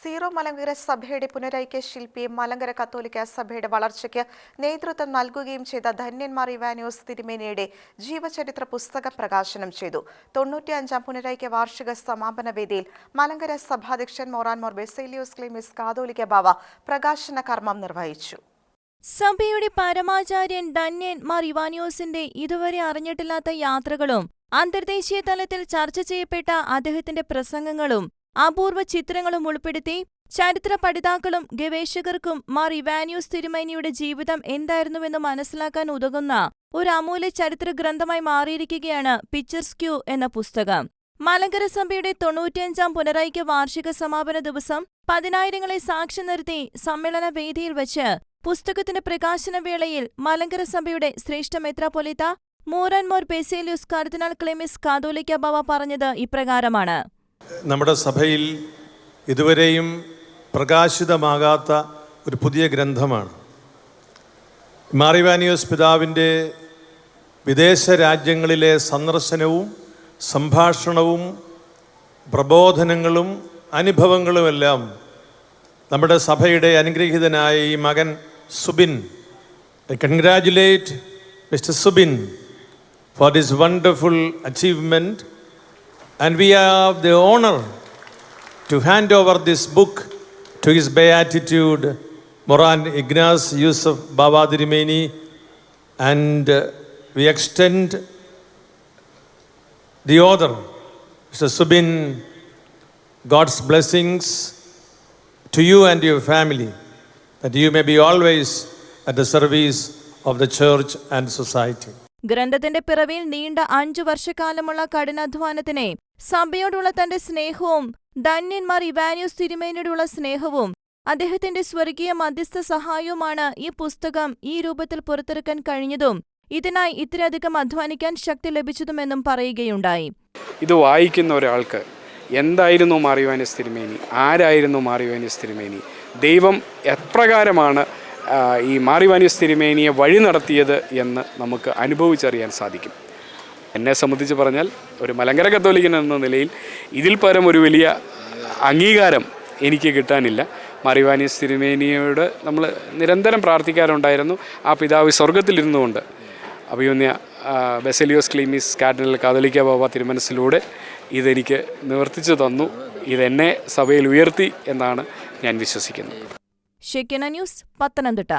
Zero Malankara സഭയുടെ പുനരൈക്യ ശില്പിയും മലങ്കര കത്തോലിക്ക സഭയുടെ വളർച്ചയ്ക്ക് നേതൃത്വം നൽകുകയും ചെയ്ത ധന്യന്മാർ ഇവാനിയോസ് തിരുമേനയുടെ ജീവചരിത്ര പുസ്തകം പ്രകാശനം ചെയ്തു. തൊണ്ണൂറ്റിയഞ്ചാം പുനരൈക്യ വാർഷിക സമാപന വേദിയിൽ മലങ്കര സഭാധ്യക്ഷൻ മോറാൻ മോർ ബെസേലിയോസ് ക്ലീമിസ് കാതോലിക്ക ബാവ പ്രകാശന കർമ്മം നിർവഹിച്ചു. സഭയുടെ പരമാചാര്യൻ ധന്യൻ മാർ ഇവാനിയോസിന്റെ ഇതുവരെ അറിഞ്ഞിട്ടില്ലാത്ത യാത്രകളും അന്തർദേശീയ തലത്തിൽ ചർച്ച ചെയ്യപ്പെട്ട അദ്ദേഹത്തിന്റെ പ്രസംഗങ്ങളും അപൂർവ ചിത്രങ്ങളും ഉൾപ്പെടുത്തി ചരിത്ര പഠിതാക്കളും ഗവേഷകർക്കും മാർ ഇവാനിയോസ് തിരുമേനിയുടെ ജീവിതം എന്തായിരുന്നുവെന്ന് മനസ്സിലാക്കാൻ ഉതകുന്ന ഒരു അമൂല്യ ചരിത്ര ഗ്രന്ഥമായി മാറിയിരിക്കുകയാണ് പിക്ചർസ് ക്യൂ എന്ന പുസ്തകം. മലങ്കര സഭയുടെ തൊണ്ണൂറ്റിയഞ്ചാം പുനരൈക്യ വാർഷിക സമാപന ദിവസം പതിനായിരങ്ങളെ സാക്ഷി നിർത്തി സമ്മേളന വേദിയിൽ വച്ച് പുസ്തകത്തിന്റെ പ്രകാശന വേളയിൽ മലങ്കര സഭയുടെ ശ്രേഷ്ഠ മെത്രാപൊലിത്ത മൂറൻ മോർ ബെസേലിയൂസ് കർദിനാൾ ക്ലെമിസ് കാതോലിക്ക ബാവ പറഞ്ഞത് ഇപ്രകാരമാണ്. നമ്മുടെ സഭയിൽ ഇതുവരെയും പ്രകാശിതമാകാത്ത ഒരു പുതിയ ഗ്രന്ഥമാണ്. മാറിവാനിയോസ് പിതാവിന്റെ വിദേശ രാജ്യങ്ങളിലെ സന്ദർശനവും സംഭാഷണവും പ്രബോധനങ്ങളും അനുഭവങ്ങളുമെല്ലാം നമ്മുടെ സഭയുടെ അനുഗ്രഹീതനായ ഈ മകൻ Subin I congratulate mister Subin for this wonderful achievement And we have the honor to hand over this book to His Beatitude Moran Ignace Yusuf Baba Dirimeni, and uh, we extend the author, Mr. Subin, God's blessings to you and your family, that you may be always at the service of the church and society. ഗ്രന്ഥത്തിന്റെ പിറവിൽ നീണ്ട അഞ്ചു വർഷക്കാലമുള്ള കഠിനാധ്വാനത്തിനെ സഭയോടുള്ള തന്റെ സ്നേഹവും ധന്യന്മാർ ഇവാനിയോസ് തിരുമേനോടുള്ള സ്നേഹവും അദ്ദേഹത്തിന്റെ സ്വർഗീയ മധ്യസ്ഥ സഹായവുമാണ് ഈ പുസ്തകം ഈ രൂപത്തിൽ പുറത്തിറക്കാൻ കഴിഞ്ഞതും ഇതിനായി ഇത്രയധികം അധ്വാനിക്കാൻ ശക്തി ലഭിച്ചതുമെന്നും പറയുകയുണ്ടായി. ഇത് വായിക്കുന്ന ഒരാൾക്ക് എന്തായിരുന്നു മാറിയോനിസ് തിരുമേനി? ആരായിരുന്നു മാറിയോനിസ് തിരുമേനി? ദൈവം എപ്രകാരമാണ് ഈ മാറിവാനിയസ് തിരുമേനിയെ വഴി നടത്തിയത് എന്ന് നമുക്ക് അനുഭവിച്ചറിയാൻ സാധിക്കും. എന്നെ സംബന്ധിച്ച് പറഞ്ഞാൽ ഒരു മലങ്കര കത്തോലിക്കൻ എന്ന നിലയിൽ ഇതിൽ പരം ഒരു വലിയ അംഗീകാരം എനിക്ക് കിട്ടാനില്ല. മറിവാനി തിരുമേനിയോട് നമ്മൾ നിരന്തരം പ്രാർത്ഥിക്കാറുണ്ടായിരുന്നു. ആ പിതാവ് സ്വർഗത്തിലിരുന്നുകൊണ്ട് അഭിയുന്യ ബെസലിയോസ് ക്ലീമിസ് കാർഡിനൽ കാതലിക്ക ബാബ തിരുമനസിലൂടെ ഇതെനിക്ക് നിവർത്തിച്ചു തന്നു. ഇതെന്നെ സഭയിൽ ഉയർത്തി എന്നാണ് ഞാൻ വിശ്വസിക്കുന്നത്. ന്യൂസ് പത്തനംതിട്ട.